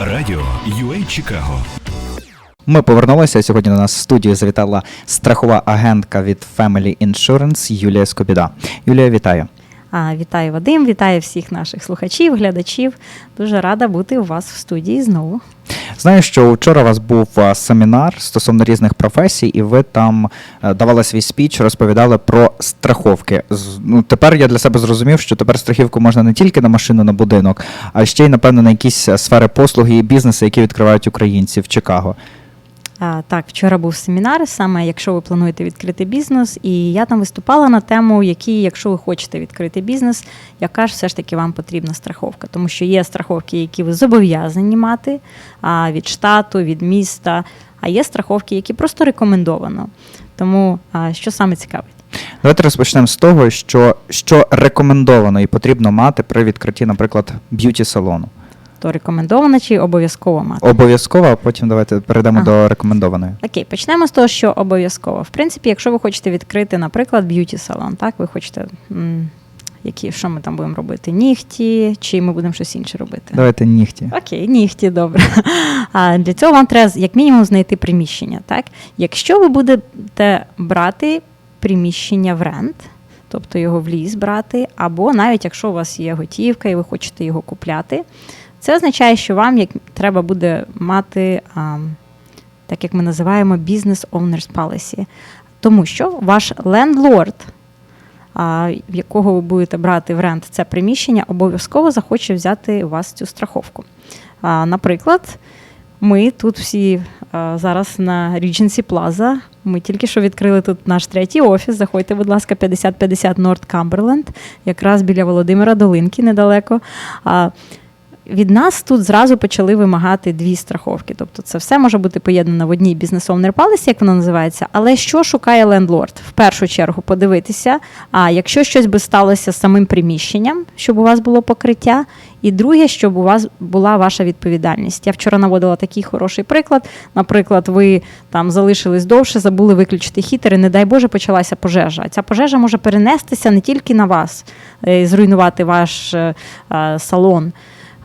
Радіо UA Чикаго. Ми повернулися. Сьогодні до нас в студії завітала страхова агентка від Family Insurance Юлія Скобіда. Юлія, вітаю. Вітаю Вадим, вітаю всіх наших слухачів, глядачів. Дуже рада бути у вас в студії знову. Знаю, що вчора у вас був семінар стосовно різних професій, і ви там е, давали свій спіч, розповідали про страховки. Ну, тепер я для себе зрозумів, що тепер страхівку можна не тільки на машину, на будинок, а ще й, напевно, на якісь е, сфери послуги і бізнеси, які відкривають українці в Чикаго. Так, вчора був семінар, саме якщо ви плануєте відкрити бізнес, і я там виступала на тему, які, якщо ви хочете відкрити бізнес, яка ж все ж таки вам потрібна страховка. Тому що є страховки, які ви зобов'язані мати від штату, від міста, а є страховки, які просто рекомендовано. Тому що саме цікавить? Давайте розпочнемо з того, що, що рекомендовано і потрібно мати при відкритті, наприклад, б'юті-салону. То рекомендовано чи обов'язково мати? Обов'язково, а потім давайте перейдемо Ага. до рекомендованої. Окей, почнемо з того, що обов'язково. В принципі, якщо ви хочете відкрити, наприклад, б'юті салон, так, ви хочете. м, Які, що ми там будемо робити? Нігті, чи ми будемо щось інше робити? Давайте нігті. Окей, нігті, добре. А для цього вам треба як мінімум знайти приміщення. Так? Якщо ви будете брати приміщення в рент, тобто його в ліс брати, або навіть якщо у вас є готівка і ви хочете його купляти, це означає, що вам як треба буде мати, а, так як ми називаємо, Business Owners Policy. Тому що ваш лендлорд, в якого ви будете брати в рент це приміщення, обов'язково захоче взяти у вас цю страховку. А, Наприклад, ми тут всі а, зараз на Regency Plaza. Ми тільки що відкрили тут наш третій офіс. Заходьте, будь ласка, 5050 North Cumberland, якраз біля Володимира Долинки недалеко. А, від нас тут зразу почали вимагати дві страховки. Тобто це все може бути поєднано в одній бізнес-овнер палисі, як воно називається. Але що шукає лендлорд? В першу чергу подивитися, а якщо щось би сталося з самим приміщенням, щоб у вас було покриття. І друге, щоб у вас була ваша відповідальність. Я вчора наводила такий хороший приклад. Наприклад, ви там залишились довше, забули виключити хітер, і не дай Боже, почалася пожежа. Ця пожежа може перенестися не тільки на вас, е, зруйнувати ваш е, е, салон.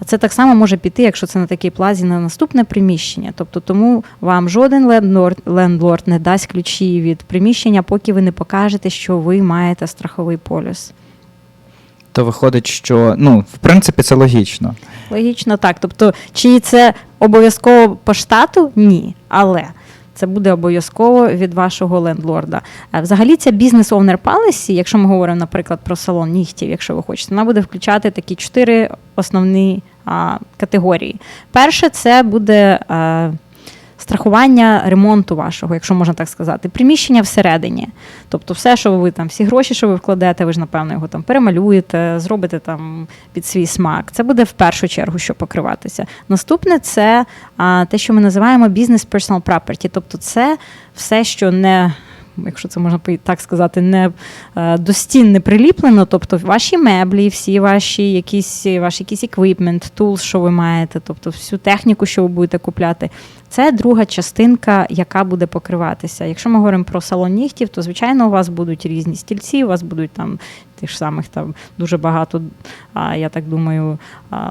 А це так само може піти, якщо це на такій плазі на наступне приміщення. Тобто тому вам жоден лендлорд, лендлорд не дасть ключі від приміщення, поки ви не покажете, що ви маєте страховий полюс. То виходить, що ну, в принципі, це логічно. Логічно так. Тобто, чи це обов'язково по штату? Ні. Але це буде обов'язково від вашого лендлорда. Взагалі, ця бізнес owner policy, якщо ми говоримо, наприклад, про салон нігтів, якщо ви хочете, вона буде включати такі чотири основні категорії. Перше, це буде. А, Страхування ремонту вашого, якщо можна так сказати, приміщення всередині. Тобто, все, що ви там, всі гроші, що ви вкладете, ви ж, напевно, його там перемалюєте, зробите там під свій смак. Це буде в першу чергу, що покриватися. Наступне це те, що ми називаємо бізнес personal property. Тобто, це все, що не. Якщо це можна так сказати, не е, до стін не приліплено, тобто ваші меблі, всі ваші якісь ваш якісь еквіпмент, тулс, що ви маєте, тобто всю техніку, що ви будете купляти, це друга частинка, яка буде покриватися. Якщо ми говоримо про салон нігтів, то звичайно у вас будуть різні стільці, у вас будуть там тих ж самих там дуже багато, я так думаю,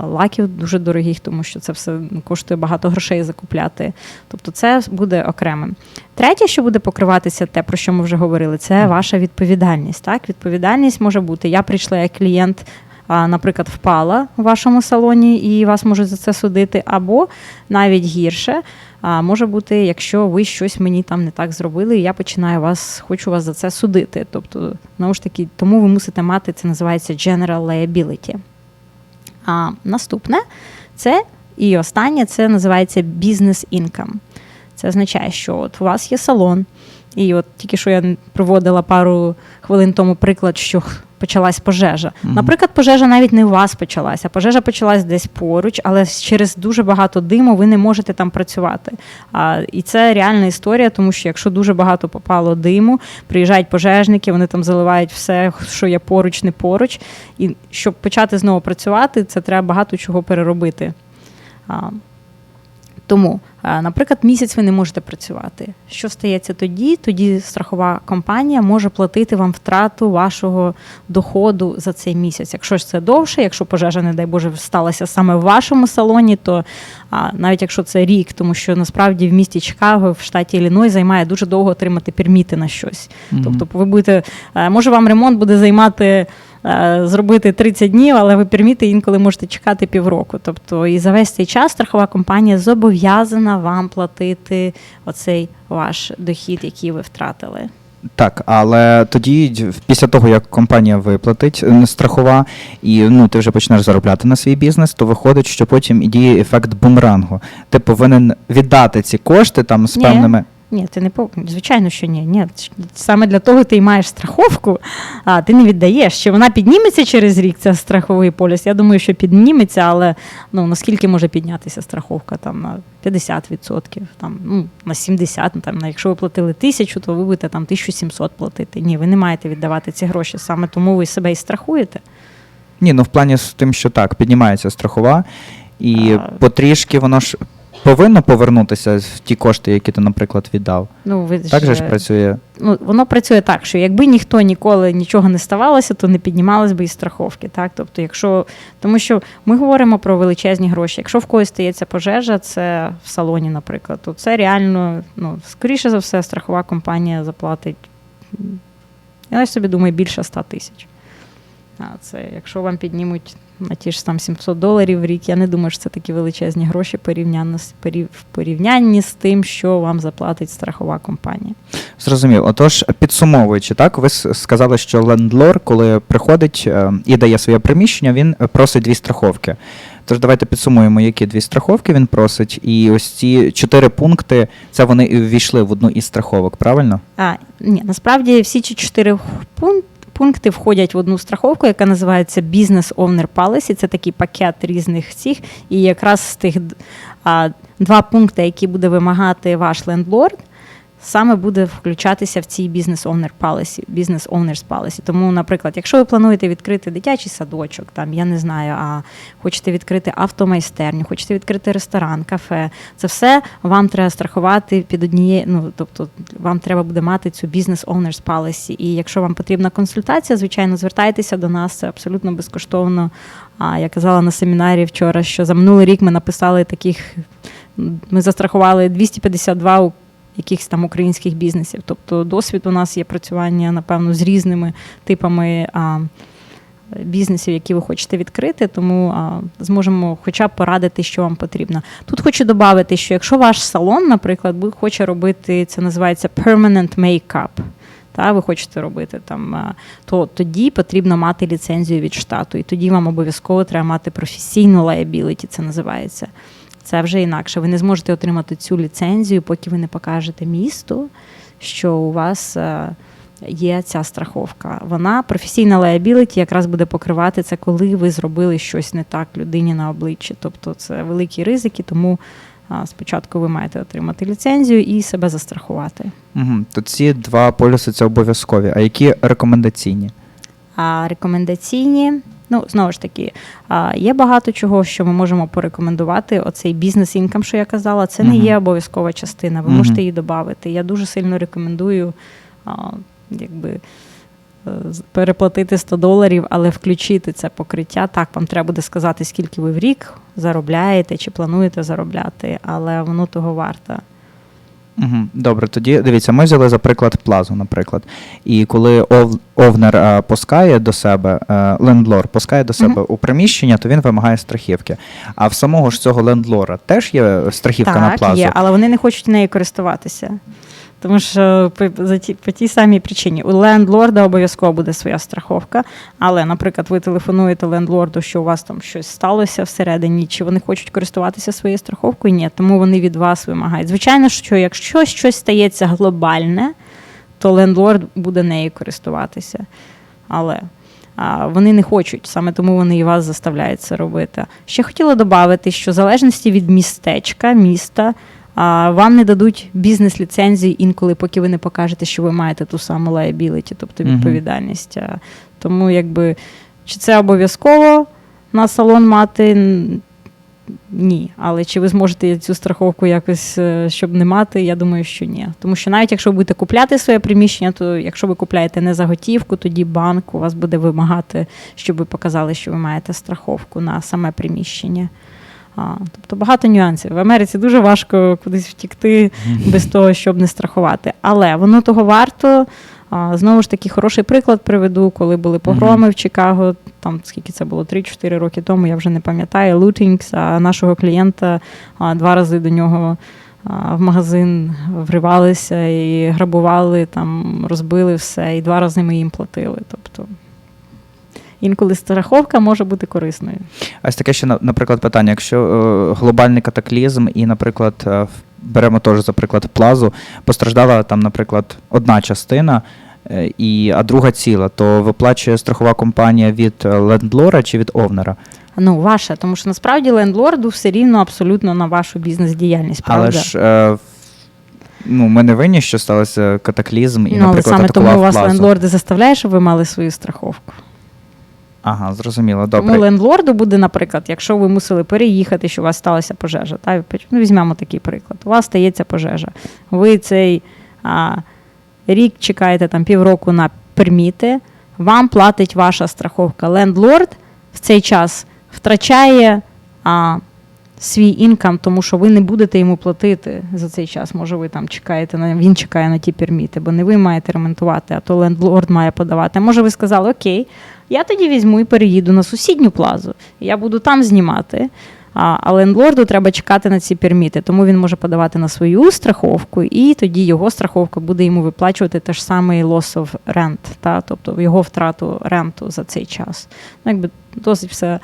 лаків дуже дорогих, тому що це все ну, коштує багато грошей закупляти. Тобто це буде окремим. Третє, що буде покриватися, те, про що ми вже говорили, це ваша відповідальність. Так, відповідальність може бути. Я прийшла як клієнт. Наприклад, впала в вашому салоні і вас можуть за це судити, або навіть гірше може бути, якщо ви щось мені там не так зробили, і я починаю вас, хочу вас за це судити. Тобто, знову ж таки, тому ви мусите мати це називається general liability. А наступне це і останнє це називається business income. Це означає, що от у вас є салон, і от тільки що я проводила пару хвилин тому приклад, що почалась пожежа. Мгм. Наприклад, пожежа навіть не у вас почалася, пожежа почалась десь поруч, але через дуже багато диму ви не можете там працювати. А, і це реальна історія, тому що якщо дуже багато попало диму, приїжджають пожежники, вони там заливають все, що є поруч, не поруч. І щоб почати знову працювати, це треба багато чого переробити. Тому, е, наприклад, місяць ви не можете працювати. Що стається тоді? Тоді страхова компанія може платити вам втрату вашого доходу за цей місяць. Якщо ж це довше, якщо пожежа, не дай Боже, сталася саме в вашому салоні, то а, навіть якщо це рік, тому що насправді в місті Чикаго, в штаті Ілліной, займає дуже довго отримати перміти на щось. Мгм. Тобто, ви будете, е, може, вам ремонт буде займати. Е, Зробити 30 днів, але ви перміти інколи можете чекати півроку. Тобто, і за весь цей час страхова компанія зобов'язана вам платити оцей ваш дохід, який ви втратили. Так, але тоді, після того, як компанія виплатить е, страхова, і ну ти вже почнеш заробляти на свій бізнес, то виходить, що потім і діє ефект бумерангу. Ти повинен віддати ці кошти там з Ні. певними. Ні, ти не пов... звичайно, що ні. ні. Саме для того ти й маєш страховку, а ти не віддаєш. Чи вона підніметься через рік, це страховий поліс? Я думаю, що підніметься, але ну наскільки може піднятися страховка? Там на 50%, там, ну, на 70%, там, на- якщо ви платили тисячу, то ви будете там 1700 платити. Ні, ви не маєте віддавати ці гроші. Саме тому ви себе і страхуєте. Ні, ну в плані з тим, що так, піднімається страхова, і А. потрішки воно ж повинно повернутися в ті кошти, які ти, наприклад, віддав. Ну, ви Так же ж працює. ну, воно працює так, що якби ніхто ніколи нічого не ставалося, то не піднімалось би і страховки. Так? Тобто, якщо, тому що ми говоримо про величезні гроші. Якщо в когось стається пожежа, це в салоні, наприклад, то це реально, ну, скоріше за все, страхова компанія заплатить, я собі думаю, більше 100 тисяч. А це якщо вам піднімуть на ті ж там 700 доларів в рік, я не думаю, що це такі величезні гроші порівняно в порівнянні з тим, що вам заплатить страхова компанія. Зрозумів. Отож, підсумовуючи, так, ви сказали, що лендлор, коли приходить е, і дає своє приміщення, він просить дві страховки. Тож давайте підсумуємо, які дві страховки він просить. І ось ці чотири пункти, це вони і ввійшли в одну із страховок, правильно? А, ні, насправді всі ці чотири пун- пункти входять в одну страховку, яка називається Business Owner Policy. Це такий пакет різних цих. І якраз з тих а, два пункти, які буде вимагати ваш лендлорд, саме буде включатися в цій Owner Policy, Business Owners Policy. Тому, наприклад, якщо ви плануєте відкрити дитячий садочок, там я не знаю, а хочете відкрити автомайстерню, хочете відкрити ресторан, кафе, це все вам треба страхувати під однією. Ну тобто, вам треба буде мати цю Business Owners Policy. І якщо вам потрібна консультація, звичайно, звертайтеся до нас. Це абсолютно безкоштовно. А я казала на семінарі вчора, що за минулий рік ми написали таких. Ми застрахували 252 у- якихось там українських бізнесів. Тобто досвід у нас є працювання, напевно, з різними типами а, бізнесів, які ви хочете відкрити, тому а, зможемо хоча б порадити, що вам потрібно. Тут хочу додати, що якщо ваш салон, наприклад, хоче робити, це називається permanent makeup, та ви хочете робити там, то тоді потрібно мати ліцензію від штату, і тоді вам обов'язково треба мати професійну liability, це називається. Це вже інакше. Ви не зможете отримати цю ліцензію, поки ви не покажете місту, що у вас е, є ця страховка. Вона професійна liability якраз буде покривати це, коли ви зробили щось не так людині на обличчі. Тобто це великі ризики, тому спочатку ви маєте отримати ліцензію і себе застрахувати. Угу. То ці два полюси це обов'язкові. А які рекомендаційні? А рекомендаційні, ну знову ж таки, є багато чого, що ми можемо порекомендувати. Оцей бізнес інкам, що я казала, це не є обов'язкова частина. Ви можете її додати. Я дуже сильно рекомендую, якби. Переплатити 100 доларів, але включити це покриття. Так, вам треба буде сказати, скільки ви в рік заробляєте чи плануєте заробляти, але воно того варте. Угу. Добре, тоді дивіться, ми взяли за приклад плазу, наприклад. І коли ов, овнер е, пускає до себе, е, лендлор пускає до себе Мгм. у приміщення, то він вимагає страхівки. А в самого ж цього лендлора теж є страхівка на плазу. так, є, але вони не хочуть нею користуватися. Тому що по, ті, по тій самій причині у лендлорда обов'язково буде своя страховка. Але, наприклад, ви телефонуєте лендлорду, що у вас там щось сталося всередині, чи вони хочуть користуватися своєю страховкою? Ні, тому вони від вас вимагають. Звичайно, що якщо щось стається глобальне, то лендлорд буде нею користуватися. Але а, вони не хочуть, саме тому вони і вас заставляють це робити. Ще хотіла додати, що в залежності від містечка, міста, вам не дадуть бізнес-ліцензії інколи, поки ви не покажете, що ви маєте ту саму liability, тобто відповідальність. А, Тому, якби, чи це обов'язково на салон мати? Ні. Але чи ви зможете цю страховку якось, е, щоб не мати, я думаю, що ні. Тому що навіть якщо ви будете купляти своє приміщення, то якщо ви купляєте не за готівку, тоді банк у вас буде вимагати, щоб ви показали, що ви маєте страховку на саме приміщення. А, тобто багато нюансів. В Америці дуже важко кудись втікти без того, щоб не страхувати. Але воно того варто. А, Знову ж таки, хороший приклад приведу, коли були погроми в Чикаго, там скільки це було 3-4 роки тому, я вже не пам'ятаю, лутінгс, а нашого клієнта а, два рази до нього а, в магазин вривалися і грабували, там розбили все, і два рази ми їм платили. Тобто інколи страховка може бути корисною. Ось таке ще, наприклад, питання. Якщо е, глобальний катаклізм і, наприклад, е, беремо теж, за приклад, плазу, постраждала там, наприклад, одна частина, е, і, а друга ціла, то виплачує страхова компанія від е, лендлора чи від овнера? Ну, ваша, тому що насправді лендлорду все рівно абсолютно на вашу бізнес-діяльність. Правда? Але ж е, ну, ми не винні, що стався катаклізм і, ну, але саме тому атакував вас лендлорди заставляє, щоб ви мали свою страховку. Ага, зрозуміло, добре. Тому лендлорду буде, наприклад, якщо ви мусили переїхати, що у вас сталася пожежа. Та, ну, візьмемо такий приклад. У вас стається пожежа. Ви цей а, рік чекаєте там півроку на перміти, вам платить ваша страховка. Лендлорд в цей час втрачає а, свій інкам, тому що ви не будете йому платити за цей час. Може, ви там чекаєте на він чекає на ті перміти, бо не ви маєте ремонтувати, а то лендлорд має подавати. Може, ви сказали, окей, я тоді візьму і переїду на сусідню плазу. Я буду там знімати. А, а лендлорду треба чекати на ці перміти, тому він може подавати на свою страховку, і тоді його страховка буде йому виплачувати те ж саме loss of rent, та, тобто його втрату ренту за цей час. Ну, якби досить все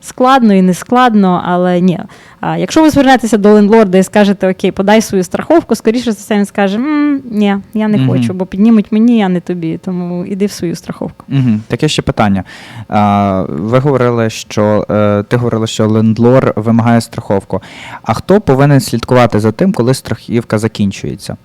складно і не складно, але ні. А, якщо ви звернетеся до лендлорда і скажете, окей, подай свою страховку, скоріше за все він скаже, «М, ні, я не Мгм. хочу, бо піднімуть мені, а не тобі. Тому іди в свою страховку. Угу. Таке ще питання. А, ви говорили, що е, ти говорила, що лендлор вимагає страховку. А хто повинен слідкувати за тим, коли страхівка закінчується?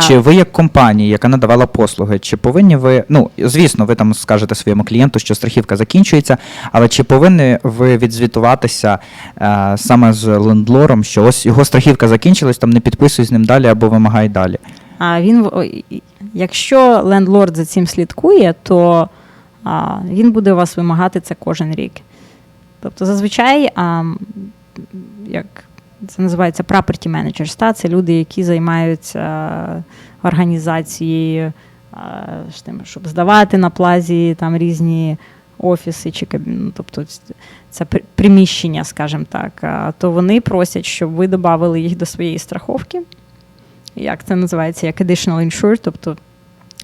Чи ви як компанія, яка надавала послуги, чи повинні ви, ну звісно, ви там скажете своєму клієнту, що страхівка закінчується, але чи повинні ви відзвітуватися е, саме з лендлором, що ось його страхівка закінчилась, там не підписуй з ним далі або вимагай далі? А він, якщо лендлорд за цим слідкує, то а, він буде у вас вимагати це кожен рік. Тобто, зазвичай, а, як це називається property managers, та, це люди, які займаються організацією, а, тим, щоб здавати на плазі там різні офіси чи кабін- ну, тобто це при- приміщення, скажімо так, то вони просять, щоб ви додали їх до своєї страховки як це називається, як additional insured, тобто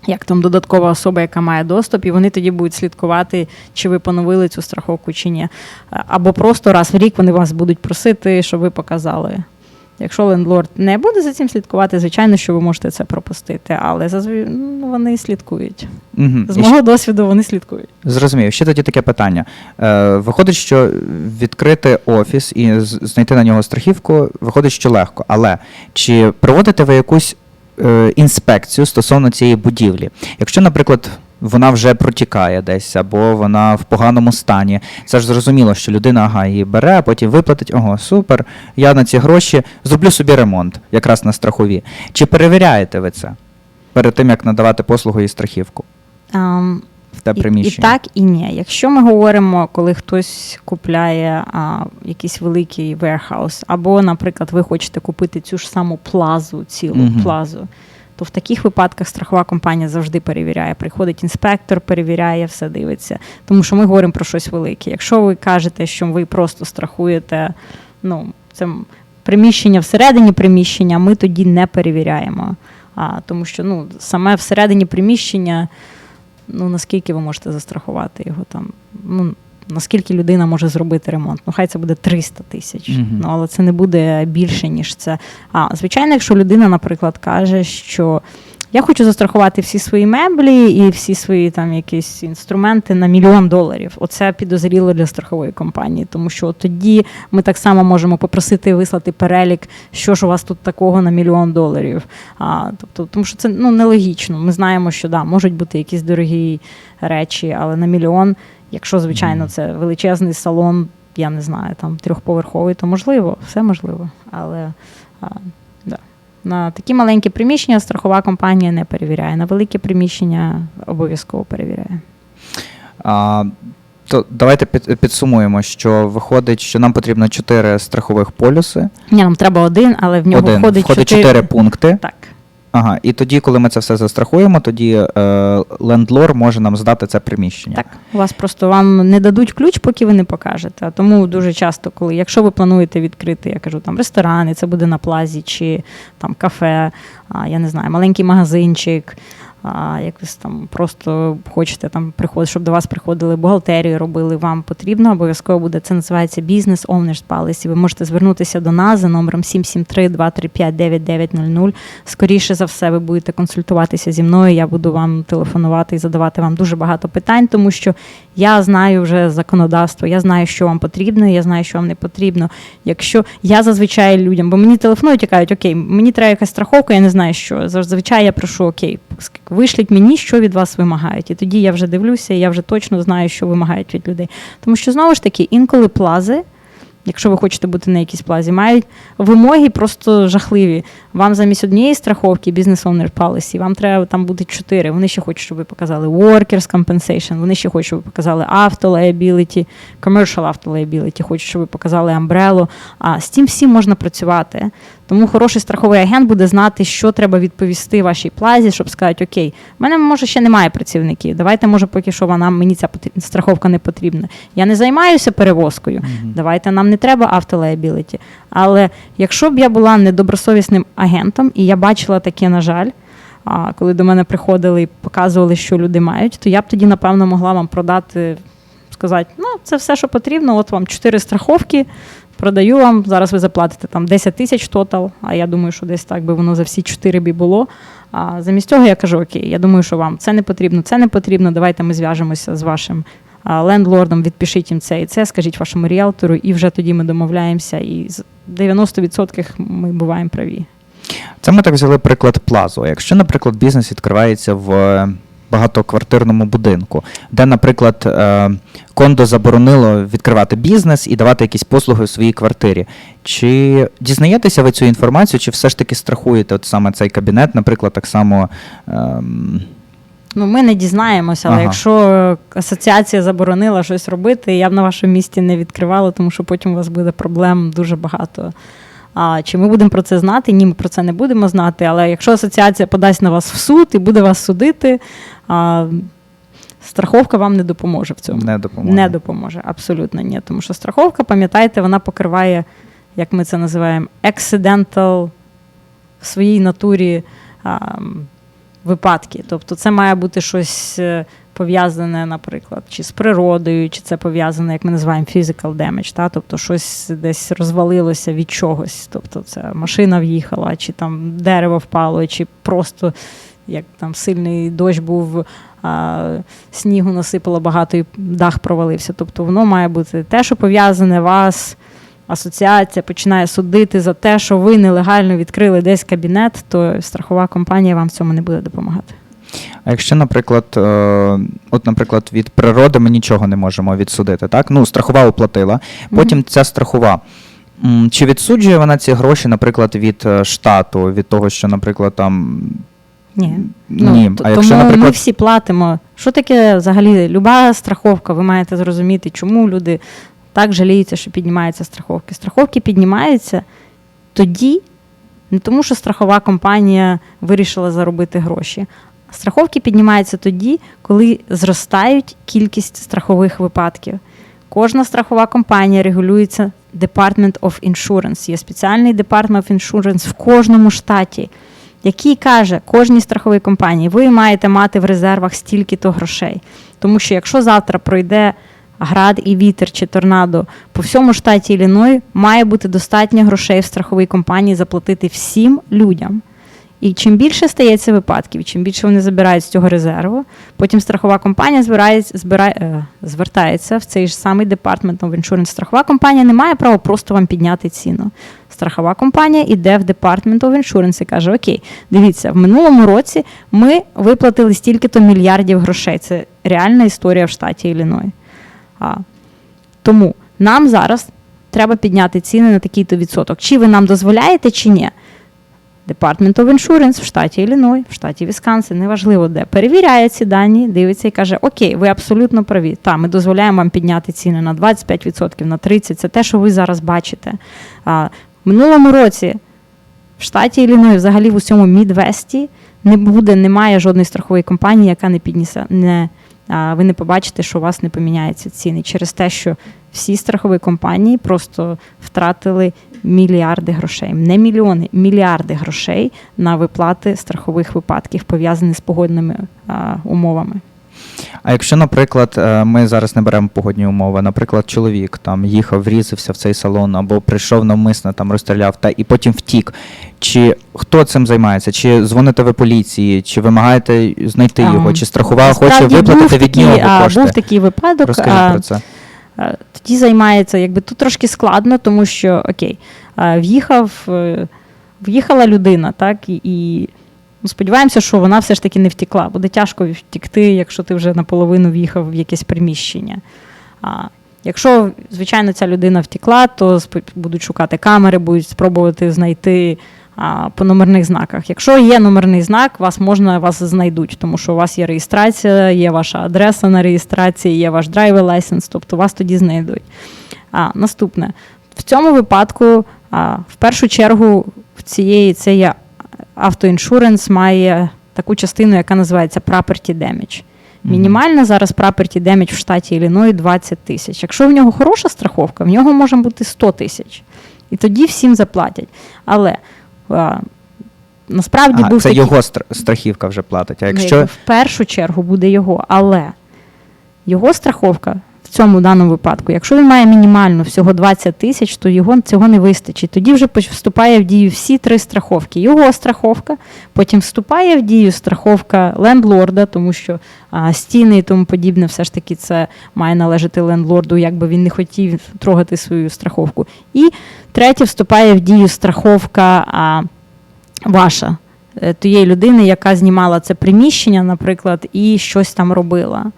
як там додаткова особа, яка має доступ, і вони тоді будуть слідкувати, чи ви поновили цю страховку, чи ні. Або просто раз в рік вони вас будуть просити, щоб ви показали. Якщо лендлорд не буде за цим слідкувати, звичайно, що ви можете це пропустити, але зазвичай ну, вони слідкують. Угу. З мого досвіду вони слідкують. Зрозумів. Ще тоді таке питання. Е, виходить, що відкрити офіс і знайти на нього страхівку виходить, що легко. Але чи проводите ви якусь інспекцію стосовно цієї будівлі? Якщо, наприклад, вона вже протікає десь або вона в поганому стані, це ж зрозуміло, що людина ага, її бере, а потім виплатить, ого, супер, я на ці гроші зроблю собі ремонт, якраз на страхові. Чи перевіряєте ви це перед тим, як надавати послугу і страхівку Ам, в те І, і так, і ні. Якщо ми говоримо, коли хтось купляє а, якийсь великий warehouse, або, наприклад, ви хочете купити цю ж саму плазу, цілу Мгм. плазу, то в таких випадках страхова компанія завжди перевіряє. Приходить інспектор, перевіряє, все дивиться. Тому що ми говоримо про щось велике. Якщо ви кажете, що ви просто страхуєте, ну, це приміщення всередині приміщення, ми тоді не перевіряємо. А, тому що ну, саме всередині приміщення ну наскільки ви можете застрахувати його там? Ну, наскільки людина може зробити ремонт? Ну, хай це буде 300 тисяч. Мгм. Ну, але це не буде більше, ніж це. А звичайно, якщо людина, наприклад, каже, що я хочу застрахувати всі свої меблі і всі свої там якісь інструменти на мільйон доларів. Оце підозріло для страхової компанії, тому що тоді ми так само можемо попросити вислати перелік, що ж у вас тут такого на мільйон доларів. А, тобто, тому що це ну нелогічно. Ми знаємо, що да, можуть бути якісь дорогі речі, але на мільйон, якщо звичайно це величезний салон. я не знаю, там трьохповерховий, то можливо, все можливо. Але. На такі маленькі приміщення страхова компанія не перевіряє. На великі приміщення обов'язково перевіряє. А, то давайте під, підсумуємо, що виходить, що нам потрібно чотири страхових полюси. Ні, нам треба один, але в нього Один входить, чотири- 4 пункти. Так. Ага, і тоді, коли ми це все застрахуємо, тоді е, лендлор може нам здати це приміщення. Так, у вас просто вам не дадуть ключ, поки ви не покажете. А Тому дуже часто, коли, якщо ви плануєте відкрити, я кажу, там ресторани, це буде на плазі, чи там кафе, а, я не знаю, маленький магазинчик, а, якось там просто хочете там приходити, щоб до вас приходили бухгалтерію, робили, вам потрібно, обов'язково буде. Це називається бізнес Owners Policy. Ви можете звернутися до нас за номером 773-235-9900. Скоріше за все, ви будете консультуватися зі мною. Я буду вам телефонувати і задавати вам дуже багато питань, тому що я знаю вже законодавство, я знаю, що вам потрібно, я знаю, що вам не потрібно. Якщо я зазвичай людям, бо мені телефонують і кажуть, окей, мені треба якась страховка, я не знаю що. Зазвичай я прошу, окей, вишліть мені, що від вас вимагають. І тоді я вже дивлюся, і я вже точно знаю, що вимагають від людей. Тому що знову ж таки, інколи плази. Якщо ви хочете бути на якійсь плазі, мають вимоги просто жахливі. Вам замість однієї страховки, бізнес owner policy, вам треба там бути чотири. Вони ще хочуть, щоб ви показали workers compensation, вони ще хочуть, щоб ви показали auto liability, commercial auto liability, хочуть, щоб ви показали umbrella. А з цим всім можна працювати. Тому хороший страховий агент буде знати, що треба відповісти вашій плазі, щоб сказати, окей, в мене може ще немає працівників. Давайте, може, поки що вона мені ця страховка не потрібна. Я не займаюся перевозкою. Давайте нам не треба автолеябіліті. Але якщо б я була недобросовісним агентом, і я бачила таке, на жаль, коли до мене приходили і показували, що люди мають, то я б тоді, напевно, могла вам продати, сказати, ну, це все, що потрібно, от вам чотири страховки. Продаю вам, зараз ви заплатите там 10 тисяч тотал, а я думаю, що десь так би воно за всі 4 бі було. А замість цього я кажу: Окей, я думаю, що вам це не потрібно, це не потрібно. Давайте ми зв'яжемося з вашим а, лендлордом, відпишіть їм це і це, скажіть вашому ріалтору, і вже тоді ми домовляємося. І з 90% ми буваємо праві. Це ми так взяли приклад плазу. Якщо, наприклад, бізнес відкривається в багатоквартирному будинку, де, наприклад, е, кондо заборонило відкривати бізнес і давати якісь послуги в своїй квартирі. Чи дізнаєтеся ви цю інформацію, чи все ж таки страхуєте от саме цей кабінет, наприклад, так само. ем, Ну, ми не дізнаємося, але Ага. якщо асоціація заборонила щось робити, я б на вашому місці не відкривала, тому що потім у вас буде проблем дуже багато. А чи ми будемо про це знати? Ні, ми про це не будемо знати. Але якщо асоціація подасть на вас в суд і буде вас судити, а, страховка вам не допоможе в цьому. Не допоможе. Не допоможе, абсолютно ні. Тому що страховка, пам'ятаєте, вона покриває, як ми це називаємо, accidental в своїй натурі а, м, випадки. Тобто це має бути щось е, пов'язане, наприклад, чи з природою, чи це пов'язане, як ми називаємо, physical damage, та? тобто щось десь розвалилося від чогось. Тобто це машина в'їхала, чи там дерево впало, чи просто як там сильний дощ був, а, снігу насипало багато і дах провалився. Тобто воно має бути те, що пов'язане вас. Асоціація починає судити за те, що ви нелегально відкрили десь кабінет, то страхова компанія вам в цьому не буде допомагати. А якщо, наприклад, е, от, наприклад, від природи ми нічого не можемо відсудити, так? Ну, страхова оплатила, потім ця страхова. Чи відсуджує вона ці гроші, наприклад, від е, штату, від того, що, наприклад, там. Ні. Ні. т- а якщо, тому ми всі платимо. Що таке взагалі люба страховка? Ви маєте зрозуміти, чому люди так жаліються, що піднімаються страховки. Страховки піднімаються тоді, не тому, що страхова компанія вирішила заробити гроші. Страховки піднімаються тоді, коли зростають кількість страхових випадків. Кожна страхова компанія регулюється Department of Insurance. Є спеціальний Department of Insurance в кожному штаті, який каже кожній страховій компанії, ви маєте мати в резервах стільки-то грошей. Тому що якщо завтра пройде град і вітер чи торнадо по всьому штаті Ілліной, має бути достатньо грошей в страховій компанії заплатити всім людям. І чим більше стається випадків, чим більше вони забирають з цього резерву, потім страхова компанія збирає, збирає, е, звертається в цей ж самий Department of Insurance. Страхова компанія не має права просто вам підняти ціну. Страхова компанія йде в Department of Insurance і каже: Окей, дивіться, в минулому році ми виплатили стільки-то мільярдів грошей. Це реальна історія в штаті Ілліной. А, тому нам зараз треба підняти ціни на такий-то відсоток. Чи ви нам дозволяєте, чи ні? Department of Insurance в штаті Ілліной, в штаті Вісконсин, неважливо де, перевіряє ці дані, дивиться і каже: Окей, ви абсолютно праві. Та, ми дозволяємо вам підняти ціни на 25%, на 30%. Це те, що ви зараз бачите. А, минулому році в штаті Ілліной, взагалі в усьому Мідвесті, не буде, немає жодної страхової компанії, яка не піднісе, не, ви не побачите, що у вас не поміняються ціни через те, що всі страхові компанії просто втратили мільярди грошей, не мільйони, мільярди грошей на виплати страхових випадків, пов'язаних з погодними умовами. А якщо, наприклад, е, ми зараз не беремо погодні умови, наприклад, чоловік там їхав, врізався в цей салон або прийшов навмисно, там розстріляв та і потім втік. Чи хто цим займається? Чи дзвоните ви поліції, чи вимагаєте знайти А, його, чи страхова хоче виплатити від нього кошти? Був такий випадок. Розкажіть а, про це. Тоді займається, якби тут трошки складно, тому що окей, в'їхав, е, в'їхала людина, так, і, сподіваємося, що вона все ж таки не втекла. Буде тяжко втекти, якщо ти вже наполовину в'їхав в якесь приміщення. А, якщо, звичайно, ця людина втекла, то будуть шукати камери, будуть спробувати знайти а, по номерних знаках. Якщо є номерний знак, вас можна вас знайдуть, тому що у вас є реєстрація, є ваша адреса на реєстрації, є ваш драйвер лайсенс, тобто вас тоді знайдуть. А, наступне. В цьому випадку, а, в першу чергу, в цієї це є автоіншуренс має таку частину, яка називається property damage. Мінімальна зараз property damage в штаті Ілліной 20 тисяч. Якщо в нього хороша страховка, в нього може бути 100 тисяч. І тоді всім заплатять. Але а, насправді А, був це такий, його страхівка вже платить. А Ну, якщо в першу чергу буде його, але його страховка цьому даному випадку, якщо він має мінімальну всього 20 тисяч, то його цього не вистачить. Тоді вже вступає в дію всі три страховки. Його страховка, потім вступає в дію страховка лендлорда, тому що а, стіни і тому подібне, все ж таки це має належати лендлорду, якби він не хотів трогати свою страховку. І третє вступає в дію страховка а, ваша е, тієї людини, яка знімала це приміщення, наприклад, і щось там робила.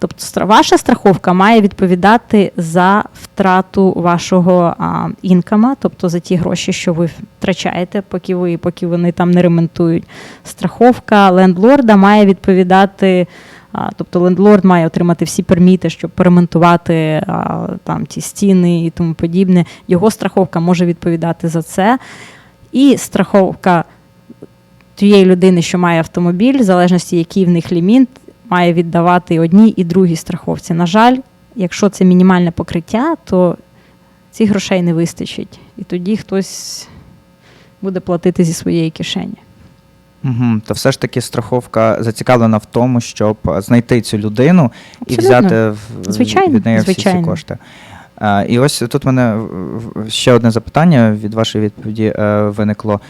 Тобто ваша страховка має відповідати за втрату вашого а, інкама, тобто за ті гроші, що ви втрачаєте, поки ви, поки вони там не ремонтують. Страховка лендлорда має відповідати. А, тобто лендлорд має отримати всі перміти, щоб поремонтувати а, там ті стіни і тому подібне. Його страховка може відповідати за це. І страховка тієї людини, що має автомобіль, в залежності, який в них ліміт, має віддавати одній і другій страховці. На жаль, якщо це мінімальне покриття, то цих грошей не вистачить. І тоді хтось буде платити зі своєї кишені. Угу. То все ж таки страховка зацікавлена в тому, щоб знайти цю людину і взяти в- Звичайно, від неї всі ці кошти. А, і ось тут мене ще одне запитання від вашої відповіді е, виникло.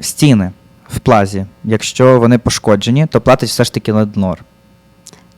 Стіни в плазі, якщо вони пошкоджені, то платить все ж таки лендлор.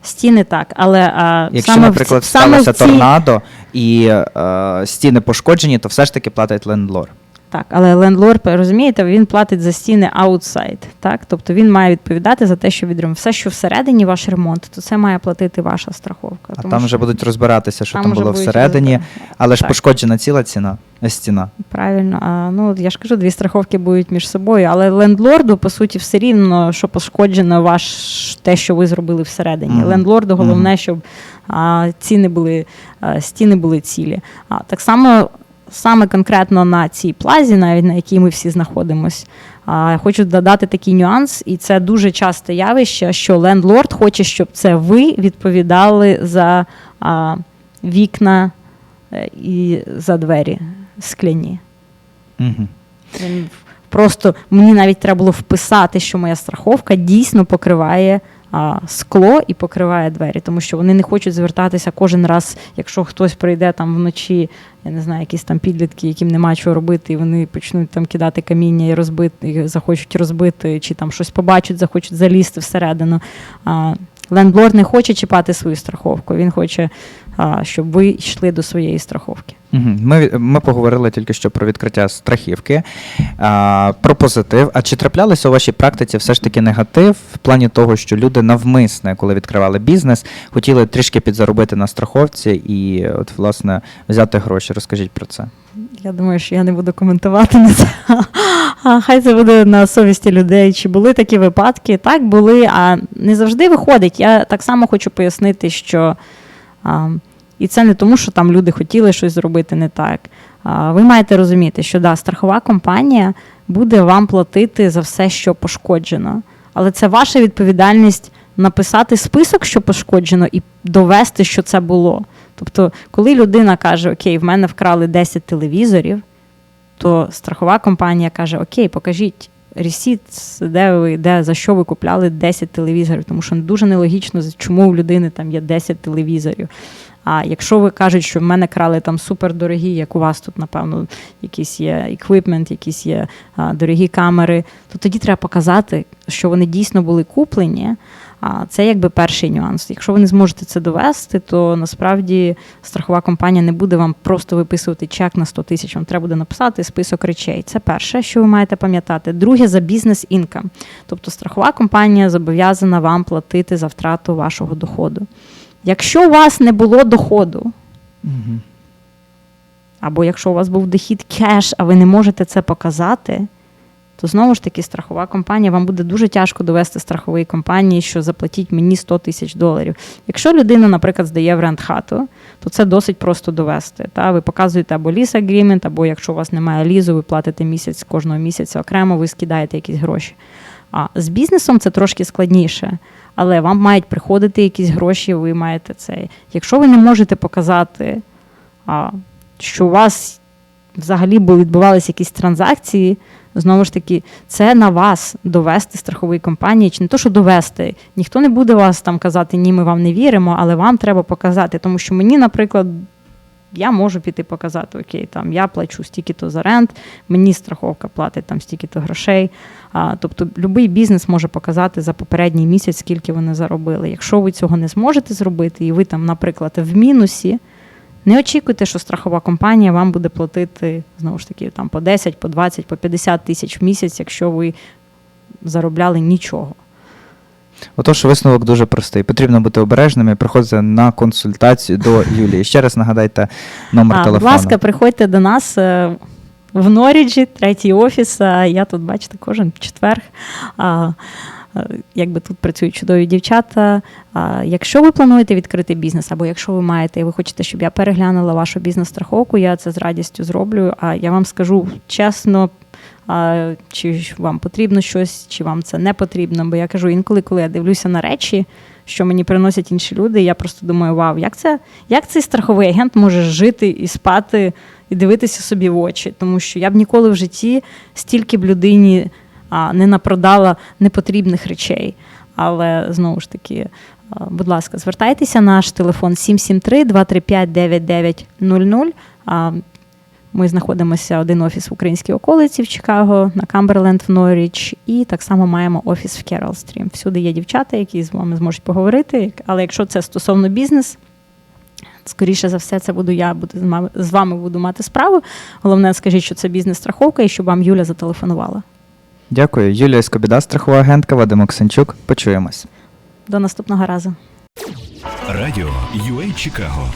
Стіни так, але а, Якщо, саме наприклад, в, ці- саме сталося в цій, торнадо і е, стіни пошкоджені, то все ж таки платить лендлор. Так, але лендлорд, розумієте, він платить за стіни аутсайд. Так? Тобто він має відповідати за те, що відремонт. Все, що всередині ваш ремонт, то це має платити ваша страховка. А Тому там вже будуть розбиратися, що там, вже було всередині, розбирати. але ж Так. пошкоджена ціла ціна, е, стіна. Правильно, а ну я ж кажу, дві страховки будуть між собою, але лендлорду, по суті, все рівно, що пошкоджено ваш те, що ви зробили всередині. Мгм. Лендлорду головне, щоб а, ціни були, а, стіни були цілі. А так само, саме конкретно на цій плазі, навіть на якій ми всі знаходимось. Хочу додати такий нюанс, і це дуже часте явище, що лендлорд хоче, щоб це ви відповідали за вікна е, і за двері скляні. Угу. Просто мені навіть треба було вписати, що моя страховка дійсно покриває а, скло і покриває двері, тому що вони не хочуть звертатися кожен раз, якщо хтось прийде там вночі, я не знаю, якісь там підлітки, яким нема чого робити, і вони почнуть там кидати каміння і розбити, і захочуть розбити, чи там щось побачать, захочуть залізти всередину. А, Лендлорд не хоче чіпати свою страховку. Він хоче щоб ви йшли до своєї страховки. Ми, ми поговорили тільки що про відкриття страхівки, а, про позитив. А чи траплялися у вашій практиці все ж таки негатив в плані того, що люди навмисне, коли відкривали бізнес, хотіли трішки підзаробити на страховці і, от, власне, взяти гроші? Розкажіть про це. Я думаю, що я не буду коментувати на це. А хай це буде на совісті людей. Чи були такі випадки? Так, були, а не завжди виходить. Я так само хочу пояснити, що і це не тому, що там люди хотіли щось зробити не так. Ви маєте розуміти, що да, страхова компанія буде вам платити за все, що пошкоджено. Але це ваша відповідальність написати список, що пошкоджено, і довести, що це було. Тобто, коли людина каже, Окей, в мене вкрали 10 телевізорів, то страхова компанія каже: Окей, покажіть ресіт, де ви, де за що ви купляли 10 телевізорів, тому що дуже нелогічно, чому у людини там є 10 телевізорів. А якщо ви кажуть, що в мене крали там супердорогі, як у вас тут, напевно, якісь є еквіпмент, якісь є а, дорогі камери, то тоді треба показати, що вони дійсно були куплені. А це якби перший нюанс. Якщо ви не зможете це довести, то насправді страхова компанія не буде вам просто виписувати чек на 100 тисяч. Вам треба буде написати список речей. Це перше, що ви маєте пам'ятати. Друге за бізнес інкам. Тобто страхова компанія зобов'язана вам платити за втрату вашого доходу. Якщо у вас не було доходу, або якщо у вас був дохід кеш, а ви не можете це показати, то знову ж таки страхова компанія вам буде дуже тяжко довести страховій компанії, що заплатіть мені 100 тисяч доларів. Якщо людина, наприклад, здає в рент хату, то це досить просто довести. Та? Ви показуєте або ліс агрімент, або якщо у вас немає лізу, ви платите місяць кожного місяця окремо, ви скидаєте якісь гроші. А з бізнесом це трошки складніше, але вам мають приходити якісь гроші, ви маєте це. Якщо ви не можете показати, що у вас взагалі бу- відбувалися якісь транзакції, знову ж таки, це на вас довести страхової компанії, чи не то, що довести. Ніхто не буде вас там казати, ні, ми вам не віримо, але вам треба показати. Тому що мені, наприклад, я можу піти показати, окей, там я плачу стільки-то за рент, мені страховка платить там стільки-то грошей. А, тобто будь-який бізнес може показати за попередній місяць, скільки вони заробили. Якщо ви цього не зможете зробити, і ви там, наприклад, в мінусі, не очікуйте, що страхова компанія вам буде платити знову ж таки там по 10, по 20, по 50 тисяч в місяць, якщо ви заробляли нічого. Отож, висновок дуже простий. Потрібно бути обережними і приходити на консультацію до Юлії. Ще раз нагадайте номер А, будь ласка, приходьте до нас е, в Норіджі, третій офіс. Я тут, бачите, кожен четвер. Е, Якби тут працюють чудові дівчата. Якщо ви плануєте відкрити бізнес, або якщо ви маєте і ви хочете, щоб я переглянула вашу бізнес-страховку, я це з радістю зроблю. А я вам скажу чесно, чи вам потрібно щось, чи вам це не потрібно. Бо я кажу, інколи, коли я дивлюся на речі, що мені приносять інші люди, я просто думаю, вау, як це, як цей страховий агент може жити і спати, і дивитися собі в очі? Тому що я б ніколи в житті стільки б людині а, не напродала непотрібних речей. Але знову ж таки, будь ласка, звертайтеся, наш телефон 773-235-9900. Ми знаходимося один офіс в українській околиці в Чикаго, на Камберленд в Норріч, і так само маємо офіс в Керолстрі. Всюди є дівчата, які з вами зможуть поговорити. Але якщо це стосовно бізнес, скоріше за все, це буду я буду з вами буду мати справу. Головне, скажіть, що це бізнес-страховка, і щоб вам Юля зателефонувала. Дякую. Юлія Скобіда, страхова агентка, Вадим Оксенчук. Почуємось. До наступного разу. Радіо UA Чикаго